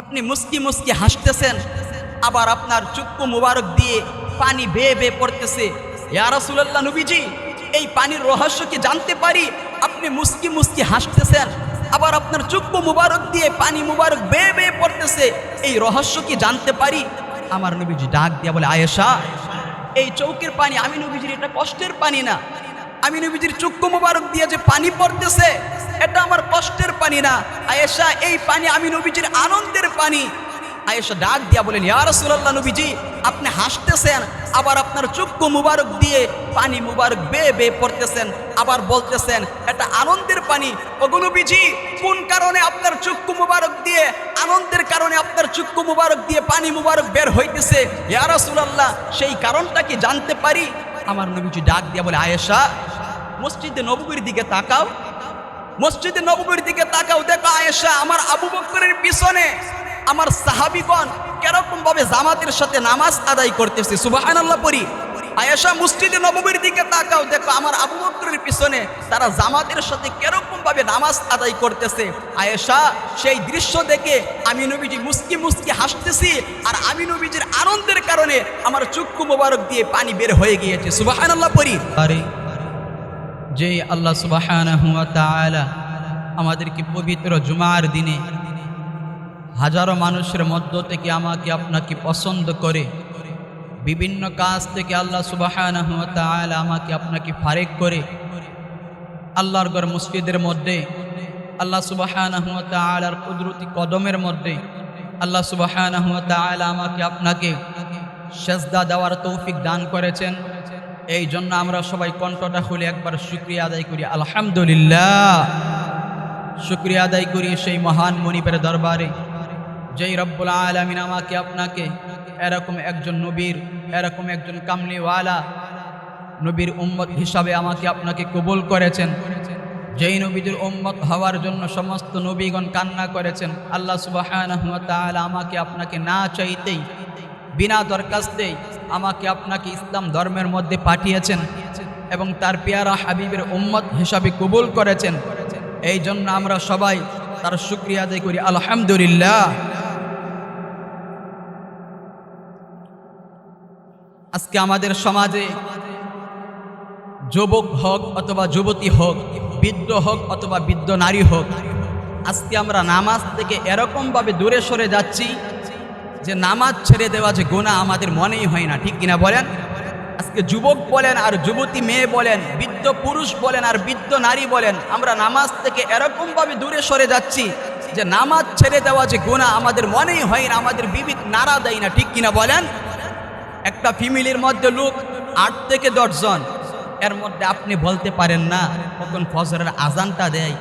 আপনি মুস্কি মুস্কি হাসতেছেন, আবার আপনার চক্ষু মুবারক দিয়ে পানি বেয়ে বেয়ে পড়তেছে। ইয়া রাসূলুল্লাহ নবীজি, এই পানির রহস্য কি জানতে পারি? আপনি মুস্কি মুস্কি হাসতেছেন, আবার আপনার চক্ষু মুবারক দিয়ে পানি মুবারক বেয়ে বেয়ে পড়তেছে। এই রহস্য কি জানতে পারি? আমার নবীজি ডাক দিয়া বলে, আয়েশা, এই চৌকের পানি, আমি নবীজির এটা কষ্টের পানি না। আমি নবীজির চক্ষু মুবারক দিয়ে যে পানি পড়তেছে, এটা আমার কষ্টের পানি না। আয়েশা, এই পানি আমি নবীজির আনন্দের পানি। আয়েশা ডাক দিয়া বলেন, ইয়া রাসূলুল্লাহ নবীজি, আপনি হাসতেছেন, আবার আপনার চক্ষু মুবারক দিয়ে পানি মুবারক বেয়ে বেয়ে পড়তেছেন, আবার বলতেছেন, এটা আনন্দের পানি। ওগো নবীজি, কোন কারণে আপনার চক্ষু মুবারক দিয়ে, আনন্দের কারণে আপনার চক্ষু মুবারক দিয়ে পানি মুবারক বের হইতেছে? ইয়া রাসূলুল্লাহ, সেই কারণটা কি জানতে পারি? আমার নবীজি ডাক দিয়া বলে, আয়েশা মসজিদে নববীর দিকে তাকাও। মসজিদে নববীর দিকে তাকাও, দেখো আয়েশা আমার আবু বকরের পিছনে আমার সাহাবিগণ কেরকম ভাবে জামাতের সাথে নামাজ আদায় করতেছে, সুবহানাল্লাহ পড়ি। আয়েশা, মসজিদে নববীর দিকে তাকাও, দেখো আমার আবু বকরের পিছনে তারা জামাতের সাথে কেরকম ভাবে নামাজ আদায় করতেছে। আয়েশা, সেই দৃশ্য দেখে আমি নবীজি মুস্কি মুস্কি হাসতেছি আর আমি নবীজির আনন্দের কারণে আমার চক্ষু মোবারক দিয়ে পানি বের হয়ে গিয়েছে, সুবহানাল্লাহ পড়ি। আরে যে আল্লাহ তাআলা আমাদেরকে পবিত্র জুমার দিনে হাজারো মানুষের মধ্য থেকে আমাকে আপনাকে পছন্দ করে, বিভিন্ন কাজ থেকে আল্লাহ তাআলা আমাকে আপনাকে ফারেক করে, আল্লাহর গড় মসজিদের মধ্যে, আল্লাহ তাআলার কুদরতি কদমের মধ্যে, আল্লাহ তাআলা আমাকে আপনাকে সেজদা দেওয়ার তৌফিক দান করেছেন। এই জন্য আমরা সবাই কণ্ঠটা খুলে একবার শুক্রিয়া আদায় করি। আলহামদুলিল্লাহ। শুক্রিয়া আদায় করি সেই মহান মনিবের দরবারে। যেই রব্বুল আলমিন আমাকে, আপনাকে এরকম একজন নবীর, এরকম একজন কামলিওয়ালা নবীর উম্মত হিসাবে আমাকে আপনাকে কবুল করেছেন। যেই নবীদের উম্মত হওয়ার জন্য সমস্ত নবীগণ কান্না করেছেন। আল্লাহ সুবাহ আমাকে আপনাকে না চাইতেই, বিনা দরখাস্তেই আমাকে আপনাকে ইসলাম ধর্মের মধ্যে পাঠিয়েছেন এবং তার পেয়ারা হাবিবের উম্মত হিসাবে কবুল করেছেন। এই জন্য আমরা সবাই তার শুক্রিয়া আদায় করি। আলহামদুলিল্লাহ। আজকে আমাদের সমাজে যুবক হোক অথবা যুবতী হোক, বৃদ্ধ হোক অথবা বৃদ্ধ নারী হোক, আজকে আমরা নামাজ থেকে এরকমভাবে দূরে সরে যাচ্ছি যে নামাজ ছেড়ে দেওয়া যে গোনা আমাদের মনেই হয় না, ঠিক কিনা বলেন? আজকে যুবক বলেন আর যুবতী মেয়ে বলেন, বৃদ্ধ পুরুষ বলেন আর বৃদ্ধ নারী বলেন, আমরা নামাজ থেকে এরকমভাবে দূরে সরে যাচ্ছি যে নামাজ ছেড়ে দেওয়া যে গোনা আমাদের মনেই হয় না, আমাদের বিবিক নাড়া দেয় না, ঠিক কিনা বলেন? একটা ফ্যামিলির মধ্যে লোক আট থেকে দশজন এর মধ্যে আপনি বলতে পারেন না কখন ফজরের আজানটা দেয়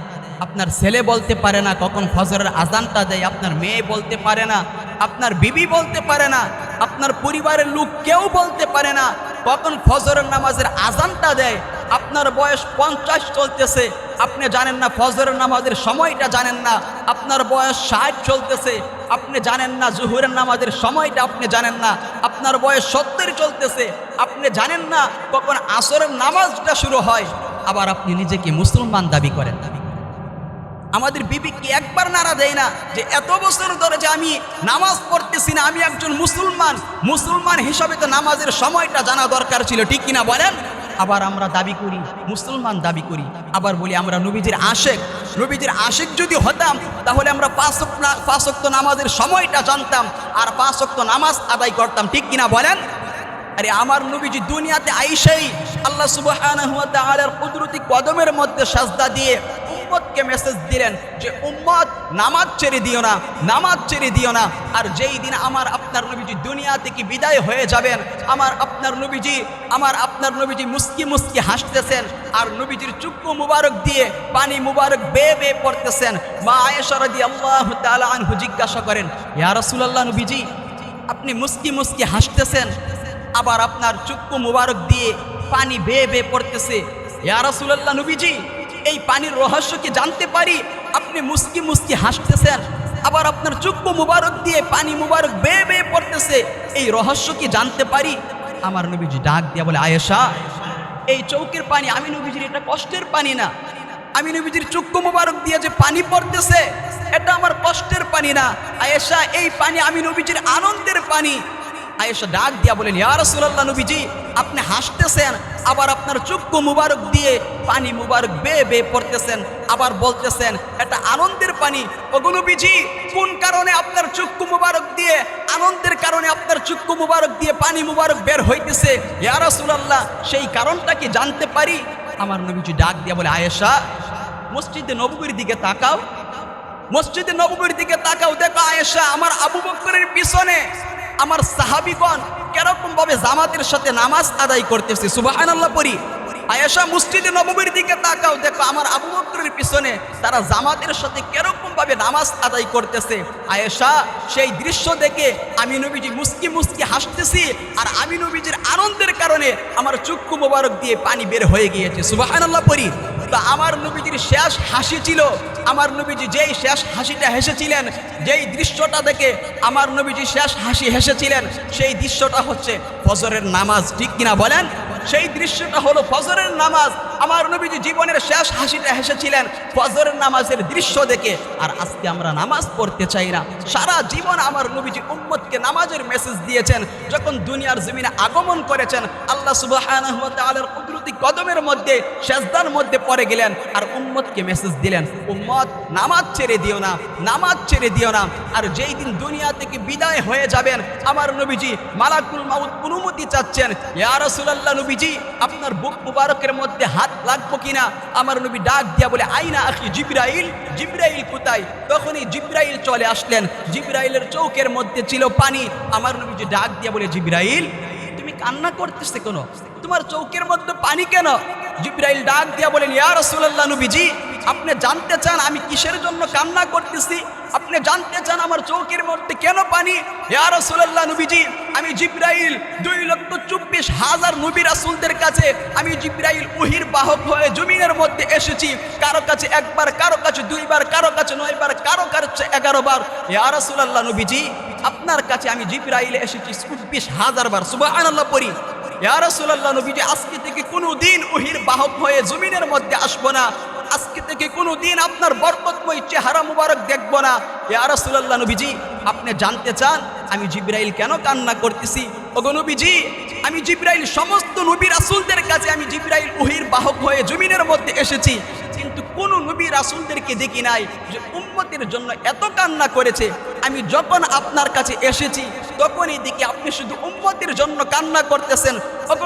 আপনার ছেলে বলতে পারে না, কখন ফজরের আজানটা দেয়, আপনার মেয়ে বলতে পারে না, আপনার বিবি বলতে পারে না, আপনার পরিবারের লোক কেউ বলতে পারে না, কখন ফজরের নামাজের আজানটা দেয়, আপনার বয়স পঞ্চাশ চলতেছে, আপনি জানেন না ফজরের নামাজের সময়টা জানেন না, আপনার বয়স ষাট চলতেছে, আপনি জানেন না জুহুরের নামাজের সময়টা আপনি জানেন না, আপনার বয়স সত্তর চলতেছে, আপনি জানেন না কখন আসরের নামাজটা শুরু হয়, আবার আপনি নিজেকে মুসলমান দাবি করেন। আমাদের বিবি কি একবার নাড়া দেয় না যে এত বছর ধরে যে আমি নামাজ পড়তেছি না, আমি একজন মুসলমান। মুসলমান হিসাবে তো নামাজের সময়টা জানা দরকার ছিল, ঠিক কিনা বলেন? আবার আমরা দাবি করি, মুসলমান দাবি করি। আবার বলি, আমরা নবীজির আশেক। নবীজির আশেক যদি হতাম, তাহলে আমরা পাঁচ পাঁচক্ত নামাজের সময়টা জানতাম আর পাঁচক্ত নামাজ আদায় করতাম, ঠিক কিনা বলেন? আরে আমার নবীজি দুনিয়াতে আইসাই আল্লাহ তাআলার কুদরতি কদমের মধ্যে সাজদা দিয়ে উম্মতকে মেসেজ দিলেন যে, উম্মত, নামাজ ছেড়ে দিও না, নামাজ ছেড়ে দিও না। আর যেই দিন আমার আপনার নবীজি দুনিয়া থেকে বিদায় হয়ে যাবেন, আমার আপনার নবীজি, আমার আপনার নবীজি মুস্কি মুস্কি হাসতেছেন, আর নবীজির চুক্কু মুবারক দিয়ে পানি মুবারক বেয়ে বেয়ে পড়তেছেন। মা আয়েশা রাদিয়াল্লাহু তাআলা আনহু জিজ্ঞাসা করেন, ইয়া রাসূলুল্লাহ নবীজি, আপনি মুস্কি মুস্কি হাসতেছেন, আবার আপনার চুক্কু মুবারক দিয়ে পানি বেয়ে বেয়ে পড়তেছে। ইয়া রাসূলুল্লাহ নবীজি এই পানির রহস্য কি জানতে পারি? আপনি মুস্কি মুস্কি হাসতেছেন। আবার আপনার চুক্কু মুবারক দিয়ে পানি মুবারক বেয়ে বেয়ে পড়তেছে। এই রহস্য কি জানতে পারি? আমার নবীজি ডাক দিয়া বলে, আয়েশা, এই চৌকের পানি, আমি নবীজির এটা কষ্টের পানি না। আমি নবীজির চক্ষু মোবারক দিয়ে যে পানি পড়তেছে, এটা আমার কষ্টের পানি না। আয়েশা, এই পানি আমি নবীজির আনন্দের পানি। আয়েশা ডাক দিয়া বলেন, ইয়া রাসূলুল্লাহ নবীজি, আপনি হাসতেছেন, আবার আপনার চক্ষু মুবারক দিয়ে পানি মুবারক বেয়ে বেয়ে পড়তেছেন, আবার বলতেছেন, এটা আনন্দের পানি। ওগো নবীজি, কোন কারণে আপনার চক্ষু মুবারক দিয়ে, আনন্দের কারণে আপনার চক্ষু মুবারক দিয়ে পানি মুবারক বের হইতেছে? ইয়া রাসূলুল্লাহ, সেই কারণটা কি জানতে পারি? আমার নবীজি ডাক দিয়া বলে, আয়েশা, মসজিদে নববীর দিকে তাকাও। মসজিদে নববীর দিকে তাকাও, দেখো আয়েশা, আমার আবু বকরের পিছনে আমার সাহাবিগণ কেরকম ভাবে জামাতের সাথে নামাজ আদায় করতেছে, সুবহানাল্লাহ পড়ি। আয়েশা মসজিদে নববীর দিকে তাকাও, দেখো আমার আবু বকরের পিছনে তারা জামাতের সাথে কেরকম ভাবে নামাজ আদায় করতেছে। আয়েশা, সেই দৃশ্য দেখে আমি নবীজি মুস্কি মুস্কি হাসতেছি আর আমি নবীজির আনন্দের কারণে আমার চক্ষু মোবারক দিয়ে পানি বের হয়ে গিয়েছে, সুবহানাল্লাহ পড়ি। তো আমার নবীজির শেষ হাসি ছিল, আমার নবীজি যেই শেষ হাসিটা হেসেছিলেন, যেই দৃশ্যটা দেখে আমার নবীজি শেষ হাসি হেসেছিলেন, সেই দৃশ্যটা হচ্ছে ফজরের নামাজ, ঠিক কিনা বলেন? সেই দৃশ্যটা হলো ফজরের নামাজ, আমার নবীজি জীবনের শেষ হাসিটা হেসেছিলেন, ফজরের নামাজের দৃশ্য দেখে, আর আজকে আমরা নামাজ পড়তে চাই না। সারা জীবন আমার নবীজি উম্মতকে নামাজের মেসেজ দিয়েছেন, যখন দুনিয়ার জমিনে আগমন করেছেন, আল্লাহ সুবহানাহু কুদরতি কদমের মধ্যে, সেজদার মধ্যে পড়ে গেলেন আর উম্মতকে মেসেজ দিলেন, উম্মত, নামাজ ছেড়ে দিও না, নামাজ ছেড়ে দিও না। আর যেই দিন দুনিয়া থেকে বিদায় হয়ে যাবেন, আমার নবীজি মালাকুল মাউত অনুমতি চাচ্ছেন, ইয়া রাসূলুল্লাহ নবীজি, আপনার বুক মুবারকের মধ্যে হাত লাগবো কিনা? আমার নবী ডাক দিয়া বলে, আইনা আখি জিব্রাইল জিব্রাইল কোথায়? তখনই জিব্রাইল চলে আসলেন, জিব্রাইলের চৌকের মধ্যে ছিল পানি। আমার নবীজি ডাক দিয়া বলে, জিব্রাইল, তুমি কান্না করতেছে কেন? তোমার চৌকের মধ্যে পানি কেন? জিব্রাইল ডাক দিয়া বলেন, ইয়া রাসূলুল্লাহ নবীজি, আপনি জানতে চান আমি কিসের জন্য কান্না করতেছি? আপনি জানতে চান আমার চৌকির মধ্যে কেন পানি? ইয়া রাসূলুল্লাহ নবীজি, আমি জিব্রাইল দুই লক্ষ চব্বিশ হাজার নবী রাসূলদের কাছে, আমি জিব্রাইল উহির বাহক হয়ে জমিনের মধ্যে এসেছি। কারও কাছে একবার, কারও কাছে দুইবার, কারও কাছে নয়বার, কারও কাছে এগারো বার। ইয়া রাসূলুল্লাহ নবীজি, আপনার কাছে আমি জিব্রাইল এসেছি চব্বিশ হাজার বার। সুবহানাল্লাহ পড়ি। ইয়া রাসূলুল্লাহ, নবীজি, আজকে থেকে কোনো দিন ওহির বাহক হয়ে জমিনের মধ্যে আসব না। আজকে থেকে কোনো দিন আপনার বরকতময় চেহারা মুবারক দেখব না। ইয়া রাসূলুল্লাহ, নবীজি, আপনি জানতে চান আমি জিব্রাইল কেন কান্না করতেছি? ওগো আমি জিব্রাইল, সমস্ত নবী আসুলদের কাছে আমি জিব্রাইল ওহির বাহক হয়ে জমিনের মধ্যে এসেছি। কিন্তু কোন নবী রাসূলদেরকে দেখি নাই যে উম্মতের জন্য এত কান্না করেছে। আমি যখন আপনার কাছে এসেছি, তখনই দেখি আপনি শুধু উম্মতের জন্য কান্না করতেছেন।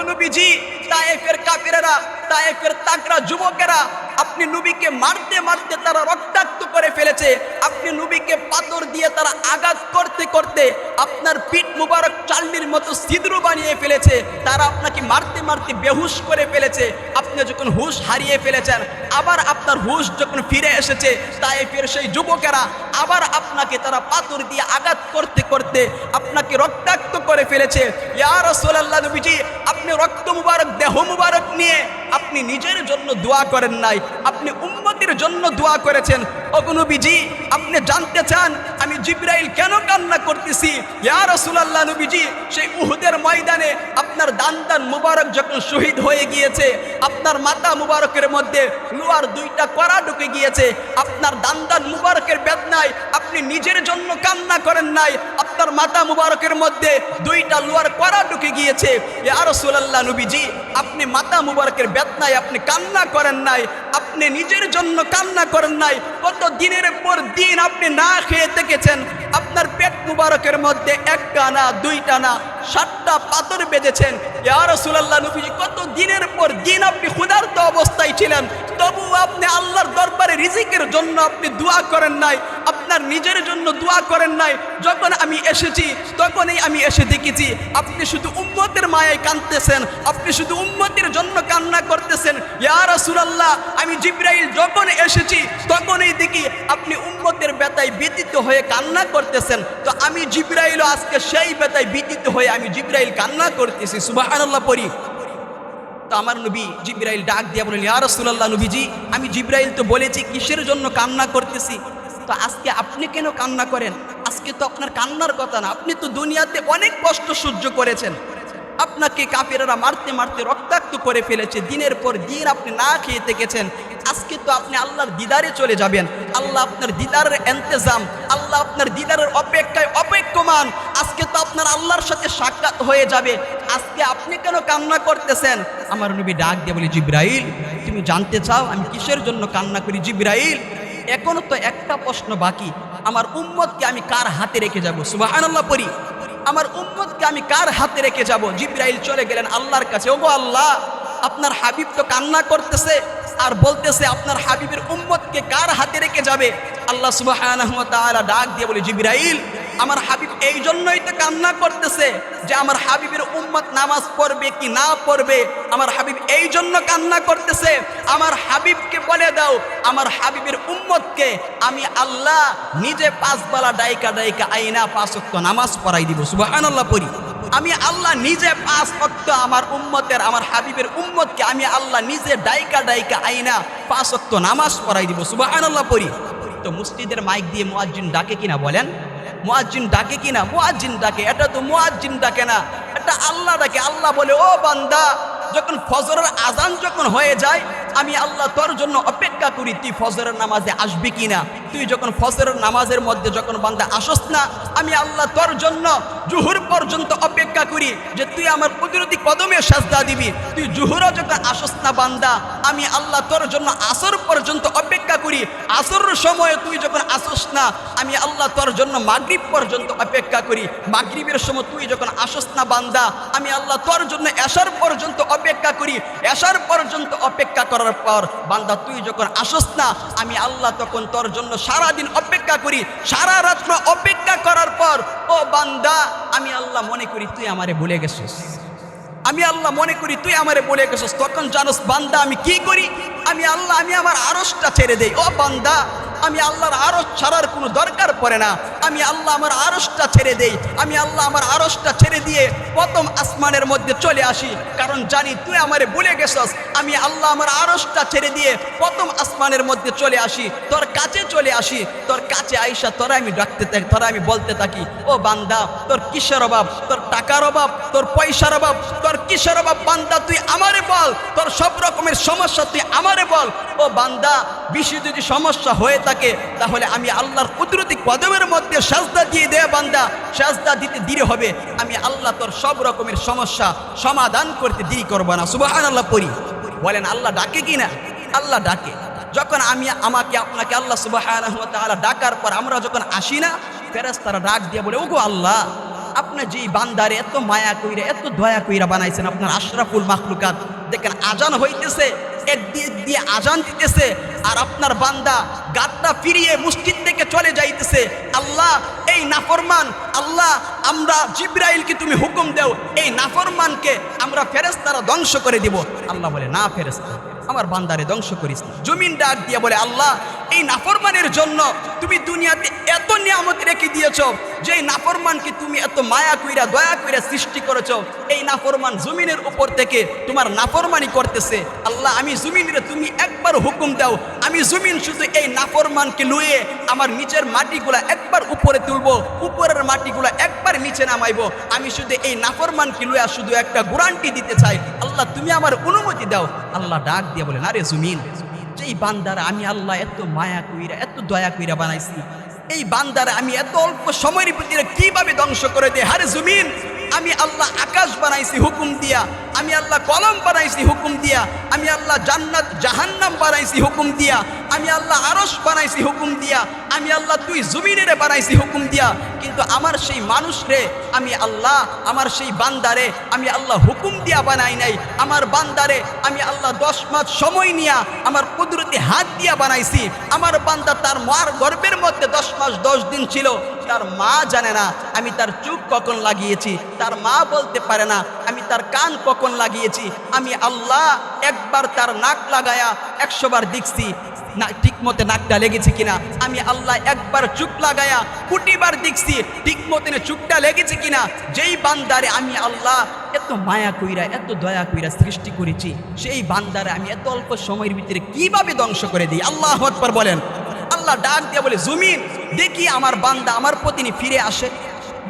নবীজি, তায়েফের কাফেরেরা, তায়েফের তাকরা যুবকেরা, আপনি নবীকে মারতে মারতে তারা রক্তাক্ত করে ফেলেছে। আপনি নবীকে পাথর দিয়ে তারা আঘাত করতে করতে আপনার পিঠ মুবারক চাল্লির মতো ছিদ্র বানিয়ে ফেলেছে। তারা আপনাকে মারতে মারতে বেহুশ করে ফেলেছে। আপনি যখন হুশ হারিয়ে ফেলেছেন, আবার আপনার হুশ যখন ফিরে এসেছে তায়েফের সেই যুবকেরা আবার আপনাকে তারা পাথর দিয়ে আঘাত করতে করতে আপনাকে রক্তাক্ত করে ফেলেছে। ইয়ার রাসূলুল্লাহ নবীজি, আপনি রক্ত মুবারক, দেহ মুবারক নিয়ে আপনি নিজের জন্য দোয়া করেন নাই। আপনি উন্নতির জন্য দোয়া করেছেন। অগনবীজি আপনি জানতে চান আমি জিব্রাইল কেন কান্না করতেছি? ইয়া রাসূলুল্লাহ নবীজি, সেই উহুদের ময়দানে আপনার দান দান মুবারক যখন শহীদ হয়ে গিয়েছে, আপনার মাথা মুবারকের মধ্যে লোয়ার দুইটা কড়া ঢুকে গিয়েছে, আপনার দান দান মুবারকের বেদনায় আপনি নিজের জন্য কান্না করেন নাই, আপনার মাথা মুবারকের মধ্যে দুইটা লোয়ার কড়া ঢুকে গিয়েছে। ইয়া রাসূলুল্লাহ নবীজি, আপনি মাথা মুবারকের বেদনায় আপনি কান্না করেন নাই, আপনি নিজের জন্য কান্না করেন নাই কত দিনের পর দিন আপনি না খেয়ে থেকেছেন আপনার পেট মুবারকের মধ্যে একটা না দুইটা না সাতটা পাথর বেঁধেছেন। কত দিনের পর দিন আপনি ক্ষুধার্ত অবস্থায় ছিলেন। তবু আপনি আল্লাহর দরবারে রিজিকের জন্য আপনি দোয়া করেন নাই, আপনার নিজের জন্য দোয়া করেন নাই। যখন আমি এসেছি, তখনই আমি এসে দেখেছি, আপনি শুধু উম্মতের মায়ায় কাঁদতেছেন, আপনি শুধু উম্মতের জন্য কান্না করতেছেন। ইয়া রাসূলুল্লাহ, আমি জিব্রাইল যখন এসেছি, তখনই দেখি আপনি উম্মতের ব্যথায় ব্যতীত হয়ে কান্না করতেছেন, তো আমি জিব্রাইলও আজকে সেই বেতায় বিদিত হয়ে আমি জিব্রাইল কান্না করতেছি সুবাহ পরি তো আমার নবী জিব্রাইল ডাক দিয়া বলেন ইয়া রাসূলুল্লাহ নবীজি, আমি জিব্রাইল তো বলেছি, কিসের জন্য কান্না করতেছি? তো আজকে আপনি কেন কান্না করেন? আজকে তো আপনার কান্নার কথা না, আপনি তো দুনিয়াতে অনেক কষ্ট সহ্য করেছেন। আপনাকে কাফেরেরা মারতে মারতে রক্তাক্ত করে ফেলেছে। দিনের পর দিন আপনি না খেয়ে থেকেছেন। আজকে তো আপনি আল্লাহর দিদারে চলে যাবেন। আল্লাহ আপনার দিদারের এন্তেজাম আল্লাহ আপনার দিদারের অপেক্ষায় অপেক্ষমান। আজকে তো আপনার আল্লাহর সাথে সাক্ষাৎ হয়ে যাবে। আজকে আপনি কেন কান্না করতেছেন? আমার নবী ডাক দিয়ে বলি, জিব্রাইল, তুমি জানতে চাও আমি কিসের জন্য কান্না করি? জিব্রাইল, এখনও তো একটা প্রশ্ন বাকি। আমার উম্মতকে আমি কার হাতে রেখে যাব? সুবহানাল্লাহ পড়ি। আমার উম্মতকে আমি কার হাতে রেখে যাব? জিব্রাইল চলে গেলেন আল্লাহর কাছে। ওগো আল্লাহ, আপনার হাবিব তো কান্না করতেছে আর বলতেছে, আপনার হাবিবের উম্মতকে কার হাতে রেখে যাবে? আল্লাহ সুবাহ ডাক দিয়ে বলে, জিব্রাইল আমার হাবিব এই জন্যই তো কান্না করতেছে যে আমার হাবিবের উম্মত নামাজ পড়বে কি না পড়বে। আমার হাবিব এই জন্য কান্না করতেছে, আমার হাবিবকে বলে দাও, আমার হাবিবের উম্মতকে আমি আল্লাহ নিজে পাঁচবেলা ডাইকা ডাইকা আইনা পাঁচ ওয়াক্ত নামাজ পড়াই দিব, সুবহানাল্লাহ পড়ি। আমি আল্লাহ নিজে পাঁচ ওয়াক্ত আমার উম্মতের, আমার হাবিবের উম্মতকে আমি আল্লাহ নিজে ডাইকা ডাইকা আইনা পাঁচ নামাজ পড়াই দিব, সুবহানাল্লাহ পড়ি। তো মসজিদের মাইক দিয়ে মোয়াজ্জিন ডাকে কিনা বলেন। মুয়াজ্জিন ডাকে কি না মুয়াজ্জিন ডাকে। এটা তো মুয়াজ্জিন ডাকে না। এটা আল্লাহ ডাকে। আল্লাহ বলে, ও বান্দা, যখন ফজরের আজান যখন হয়ে যায় আমি আল্লাহ তোর জন্য অপেক্ষা করি, তুই ফজরের নামাজে আসবি কিনা? তুই যখন ফজরের নামাজের মধ্যে যখন বান্দা আসস না, আমি আল্লাহ তোর জন্য জুহুর পর্যন্ত অপেক্ষা করি যে তুই আমার কুদরতি কদমে সাজদা দিবি। তুই জুহুরও যখন আসস না বান্দা, আমি আল্লাহ তোর জন্য আসর পর্যন্ত অপেক্ষা করি। আসর সময়ে তুই যখন আসস না, আমি আল্লাহ তোর জন্য মাগরিব পর্যন্ত অপেক্ষা করি। মাগরিবের সময় তুই যখন আসস না বান্দা, আমি আল্লাহ তোর জন্য এসার পর্যন্ত অপেক্ষা করি। এসার পর্যন্ত অপেক্ষা করার পর, বান্দা, তুই যখন আসস না, আমি আল্লাহ তখন তোর জন্য সারাদিন অপেক্ষা করি। সারা রাত্র অপেক্ষা করার পর, ও বান্দা, আমি আল্লাহ মনে করি তুই আমারে ভুলে গেছিস। আমি আল্লাহ মনে করি তুই আমারে বলে গেছিস। তখন জানোস, বান্দা, আমি কি করি? আমি আল্লাহ, আমি আমার আড়সটা ছেড়ে দেই। ও বান্দা আমি আল্লাহর আরস ছাড়ার কোনো দরকার পড়ে না। আমি আল্লাহ আমার আরসটা ছেড়ে দেই। আমি আল্লাহ আমার আরসটা ছেড়ে দিয়ে প্রথম আসমানের মধ্যে চলে আসি। কারণ জানি তুই আমারে বলে গেছস। আমি আল্লাহ আমার আরসটা ছেড়ে দিয়ে প্রথম আসমানের মধ্যে চলে আসি। তোর কাছে চলে আসি। তোর কাছে আইসা তোরা আমি ডাকতে থাকি, তোরা আমি বলতে থাকি, ও বান্দা, তোর কিসের অভাব? তোর টাকার অভাব? তোর পয়সার অভাব? তোর কিসের অভাব? বান্দা, তুই আমারে বল। তোর সব রকমের সমস্যা তুই আমারে বল। ও বান্দা, বেশি যদি সমস্যা হয়ে থাকে তাহলে আমি আল্লাহর কুদরতি কদমের মধ্যে সাজদা দিয়ে দে বান্দা, সাজদা দিতে দেরি হবে। আমি আল্লাহ তোর সব রকমের সমস্যা সমাধান করতে দেরি করব না। সুবাহান আল্লাহ পড়ি। বলেন, আল্লাহ ডাকে কি না? আল্লাহ ডাকে। যখন আমি আমাকে, আপনাকে আল্লাহ সুবাহ ডাকার পর আমরা যখন আসি না ফেরেস্তারা ডাক দিয়ে বলে, ওগো আল্লাহ আপনার যেই বান্দারে এত মায়া কইরা, এত দয়া কইরা বানাইছেন, আপনার আশরাফুল মাখলুকাত, দেখেন আজান হইতেছে এক দিয়ে দিয়ে আজান দিতেছে আর আপনার বান্দা গাতটা ফিরিয়ে মুসজিদ থেকে চলে যাইতেছে। আল্লাহ, এই নাফরমান, আল্লাহ, আমরা জিব্রাইলকে তুমি হুকুম দেও, এই নাফরমানকে আমরা ফেরেস্তারা ধ্বংস করে দিব। আল্লাহ বলে, না ফেরেস্তা আমার বান্দারে ধ্বংস করিস না। জমিন ডাক দিয়ে বলে, আল্লাহ, এই নাফরমানের জন্য তুমি দুনিয়াতে এত নিয়ামত রেখে দিয়েছ যে নাফরমানকে তুমি এত মায়া কইরা, দয়া কইরা সৃষ্টি করেছ, এই নাফরমান জমিনের উপর থেকে তোমার নাফরমানি করতেছে। আল্লাহ, আমি জমিনের তুমি একবার হুকুম দাও, আমি জমিন শুধু এই নাফরমানকে লুয়ে আমার নিচের মাটিগুলা একবার উপরে তুলবো, উপরের মাটিগুলা একবার নিচে নামাইবো। আমি শুধু এই নাফরমানকে লুয়া শুধু একটা গ্যারান্টি দিতে চাই। আল্লাহ তুমি আমার অনুমতি দাও। আল্লাহ ডাক দিয়ে বলেন আরে জুমিন, যেই বান্দারা আমি আল্লাহ এত মায়া কইরা, এত দয়া কইরা বানাইছি, এই বান্দারা আমি এত অল্প সময়ের ভিতরে কীভাবে ধ্বংস করে দেয়? হারে জমিন আমি আল্লাহ আকাশ বানাইছি হুকুম দিয়া, আমি আল্লাহ কলম বানাইছি হুকুম দিয়া, আমি আল্লাহ জান্নাত, জাহান্নাম বানাইছি হুকুম দিয়া, আমি আল্লাহ আরস বানাইছি হুকুম দিয়া, আমি আল্লাহ তুই জমিনের বানাইছি হুকুম দিয়া। কিন্তু আমার সেই মানুষ রে, আমি আল্লাহ, আমার সেই বান্দারে আমি আল্লাহ হুকুম দিয়া বানাই নাই। আমার বান্দারে আমি আল্লাহ দশ মাস সময় নিয়া আমার কুদরতি হাত দিয়া বানাইছি। আমার বান্দা তার মার গর্বের মধ্যে দশ মাস দশ দিন ছিল, তার মা জানে না, আমি তার চুপ কখন লাগিয়েছি তার মা বলতে পারে না, আমি তার কান কখন লাগিয়েছি, আমি আল্লাহ একবার তার নাক লাগায়া একশো বার দেখছি, না ঠিক মতে নাকটা লেগেছে কিনা, আমি আল্লাহ একবার চুপ লাগায়া কুটিবার দেখছি ঠিক মতনে চুপটা লেগেছে কিনা, যেই বান্দারে আমি আল্লাহ এত মায়া কইরা, এত দয়া কইরা সৃষ্টি করেছি, সেই বান্দারে আমি এত অল্প সময়ের ভিতরে কীভাবে ধ্বংস করে দিই? আল্লাহ আকবার বলেন। আল্লাহ ডাক দিয়ে বলে জমিন দেখি আমার বান্দা আমার পতিনি ফিরে আসে।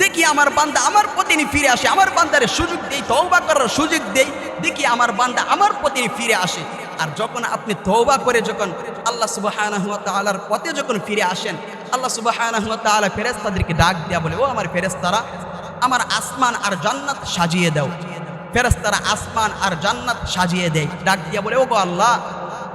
দেখি আমার বান্দা আমার পতিনি ফিরে আসে, আমার বান্দারে সুযোগ দেই, তওবা করার সুযোগ দেই, দেখি আমার বান্দা আমার পতিনি ফিরে আসে। আর যখন আপনি তৌবা করে যখন আল্লাহ ওয়া পথে যখন ফিরে আসেন, আল্লাহ তাআলা ফেরেশতাদেরকে ডাক দেয়া বলে, ও আমার ফেরেশতারা, আমার আসমান আর জান্নাত সাজিয়ে দাও। ফেরেশতারা আসমান আর জান্নাত সাজিয়ে দেয়। ডাক দিয়া বলে ও গো আল্লাহ,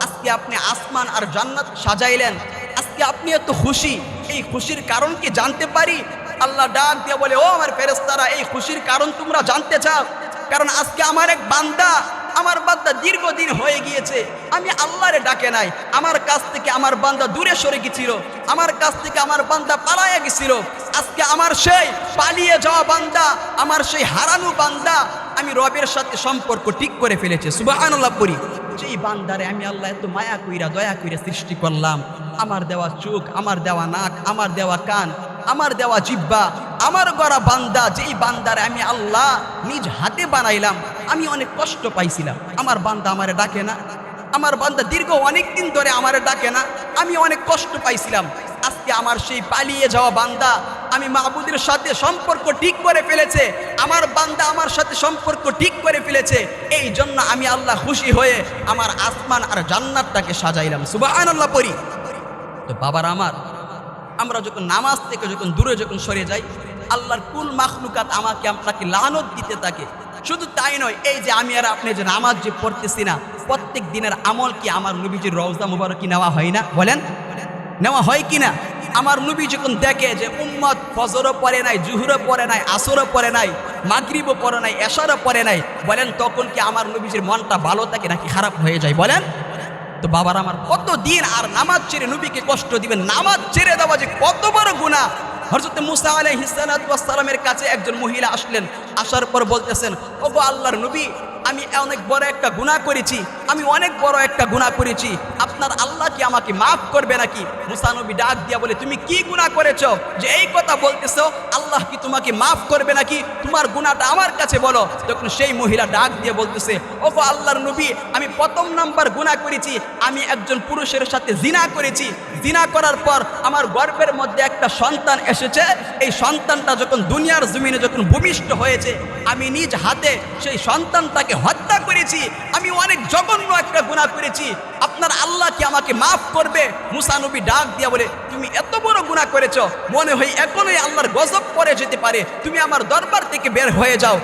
আজকে আপনি আসমান আর জান্নাত সাজাইলেন। আজকে আপনি এত খুশি। এই খুশির কারণ কি জানতে পারি? আল্লাহ ডাক দিয়ে বলে, ও আমার ফেরেস্তারা এই খুশির কারণ তোমরা জানতে চাও। কারণ আজকে আমার এক বান্দা, আমার বান্দা দীর্ঘদিন হয়ে গিয়েছে। আমি আল্লাহরে ডাকে নাই। আমার কাছ থেকে আমার বান্দা দূরে সরে গেছিল আমার কাছ থেকে আমার বান্দা পালাইয়া গেছিল আজকে আমার সেই পালিয়ে যাওয়া বান্দা, আমার সেই হারানো বান্দা, আমি রবের সাথে সম্পর্ক ঠিক করে ফেলেছে। পড়ি যেই বান্দারে, আমি আল্লাহ এত মায়া কইরা, দয়া কইরা সৃষ্টি করলাম। আমার দেওয়া চোখ, আমার দেওয়া নাক, আমার দেওয়া কান, আমার দেওয়া জিব্বা আমার গড়া বান্দা, যেই বান্দারে আমি আল্লাহ নিজ হাতে বানাইলাম, আমি অনেক কষ্ট পাইছিলাম। আমার বান্দা আমারে ডাকে না। আমার বান্দা দীর্ঘ অনেক দিন ধরে আমারে ডাকে না। আমি অনেক কষ্ট পাইছিলাম। আজকে আমার সেই পালিয়ে যাওয়া বান্দা আমি মাহবুদের সাথে সম্পর্ক ঠিক করে ফেলেছে, আমার বান্দা আমার সাথে সম্পর্ক ঠিক করে ফেলেছে এই জন্য আমি আল্লাহ খুশি হয়ে আমার আসমান আর জান্নাতটাকে সাজাইলাম। সুবাহ আল্লাহ পড়ি। তো বাবার আমার, আমরা যখন নামাজ থেকে যখন দূরে যখন সরে যাই, আল্লাহর কুল মাখলুকাত আমাকে, আপনাকে লানত দিতে থাকে। শুধু তাই নয়, এই যে আমি আর আপনি যে নামাজ যে পড়তেছি না, প্রত্যেক দিনের আমল কি আমার নবীজির রওজা মুবারক নেওয়া হয় না? বলেন, নেওয়া হয় কি না? আমার নবী যখন দেখে যে উম্মত ফজরও পরে নাই, জুহুরও পরে নাই, আসরও পড়ে নাই, মাগরিবও পরে নাই, এশারও পরে নাই, বলেন তখন কি আমার নবীজির মনটা ভালো থাকে নাকি খারাপ হয়ে যায় বলেন? তো বাবার আমার কত দিন আর নামাজ ছেড়ে নবীকে কষ্ট দিবেন, নামাজ ছেড়ে দেওয়া যে কত বড় গুণা হরজত মুসা আলাইহিসালামের কাছে একজন মহিলা আসলেন আসার পর বলতেছেন ও গো আল্লাহর নবী, আমি অনেক বড় একটা গুণা করেছি, আমি অনেক বড় একটা গুণা করেছি। আপনার আল্লাহ কি আমাকে মাফ করবে নাকি? মুসানবী ডাক দিয়া বলে, তুমি কি গুণা করেছ? যে এই কথা বলতেছো, আল্লাহ কি তোমাকে মাফ করবে নাকি? তোমার গুণাটা আমার কাছে বলো। তখন সেই মহিলা ডাক দিয়ে বলতেছে ও গো আল্লাহর নবী, আমি প্রথম নাম্বার গুণা করেছি, আমি একজন পুরুষের সাথে জিনা করেছি। জিনা করার পর আমার গর্বের মধ্যে একটা সন্তান এসেছে। এই সন্তানটা যখন দুনিয়ার জমিনে যখন ভূমিষ্ঠ হয়েছে আমি নিজ হাতে সেই সন্তানটাকে হত্যা করেছি, আমি অনেক জঘন্য একটা গুণা করেছি। আপনার আল্লাহ কি আমাকে মাফ করবে? মুসানবী ডাক দিয়া বলে, তুমি এত বড় গুণা করেছ, মনে হয় এখনই আল্লাহর গজব করে যেতে পারে। তুমি আমার দরবার থেকে বের হয়ে যাও।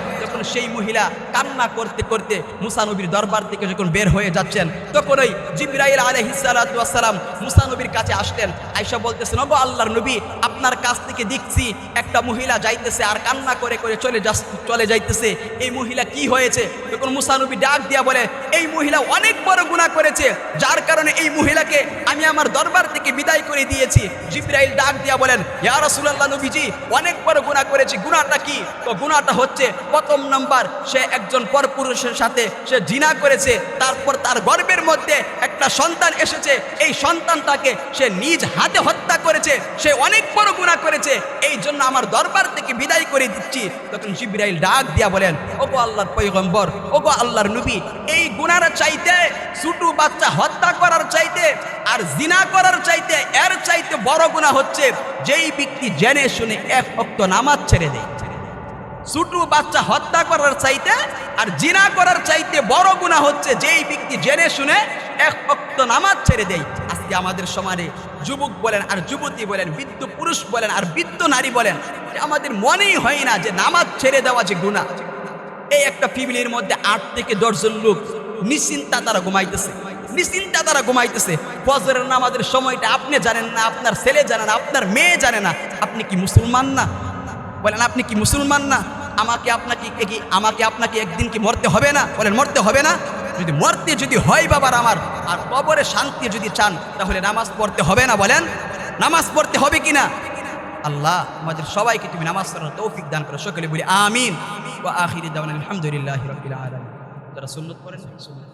সেই মহিলা কান্না করতে করতে মুসানবীর দরবার থেকে যখন বের হয়ে যাচ্ছেন, তখন ওই জিব্রাইল আলহিসালাম মুসানবীর কাছে আসলেন। আয়সা বলতেছেন, ওগো আল্লাহর নবী, আপনার কাছ থেকে দেখছি একটা মহিলা যাইতেছে আর কান্না করে করে চলে যাস, চলে যাইতেছে। এই মহিলা কি হয়েছে? তখন মুসানবী ডাক দিয়া বলে, এই মহিলা অনেক বড় গুণা করেছে, যার কারণে এই মহিলাকে আমি আমার দরবার থেকে বিদায় করে দিয়েছি। জিব্রাইল ডাক দিয়া বলেন, ইয়া রাসূলুল্লাহ নবীজি, অনেক বড় গুণা করেছি। গুণাটা কি? তো গুণাটা হচ্ছে, প্রথম নাম্বার, সে একজন পরপুরুষের সাথে সে জিনা করেছে, তারপর তার গর্ভের মধ্যে একটা সন্তান এসেছে। এই সন্তানটাকে সে নিজ হাতে হত্যা করেছে, সে অনেক বড় গুণা করেছে। এই জন্য আমার দরবার থেকে বিদায় করে দিচ্ছি। তখন জিব্রাইল ডাক দিয়া বলেন, ওগো আল্লাহর পয়গম্বর, ওগো আল্লাহর নবী, এই গুণার চাইতে, ছোটু বাচ্চা হত্যা করার চাইতে আর জিনা করার চাইতে, এর চাইতে বড় গুণা হচ্ছে, যেই ব্যক্তি জেনে শুনে এক ভক্ত নামাজ ছেড়ে দেয়। ছোটু বাচ্চা হত্যা করার চাইতে আর জিনা করার চাইতে বড় গুণা হচ্ছে যেই ব্যক্তি জেনে শুনে এক ভক্ত নামাজ ছেড়ে দেয়। আজকে আমাদের সমাজে যুবক বলেন আর যুবতী বলেন, বৃদ্ধ পুরুষ বলেন আর বৃদ্ধ নারী বলেন আমাদের মনেই হয় না যে নামাজ ছেড়ে দেওয়া যে গুণা এই একটা ফ্যামিলির মধ্যে আট থেকে দশজন লোক নিশ্চিন্তা তারা ঘুমাইতেছে। নিশ্চিন্তা তারা ঘুমাইতেছে। ফজরের নামাজের সময়টা আপনি জানেন না, আপনার ছেলে জানে না, আপনার মেয়ে জানে না। আপনি কি মুসলমান না? বলেন, আপনি কি মুসলমান না? আমাকে আপনাকে কি আমাকে আপনাকে একদিন কি মরতে হবে না? বলেন, মরতে হবে না? যদি মরতে যদি হয় বাবার আমার, আর কবরে শান্তি যদি চান, তাহলে নামাজ পড়তে হবে না, বলেন। নামাজ পড়তে হবে কি না আল্লাহ আমাদের সবাইকে তুমি নামাজ পড়ার তৌফিক দান করো। সকলে বলি, আমিন। ও আখিরি দাওয়ান আলহামদুলিল্লাহ রাব্বিল আলামিন। যারা সুন্নত পড়েন, সুন্নত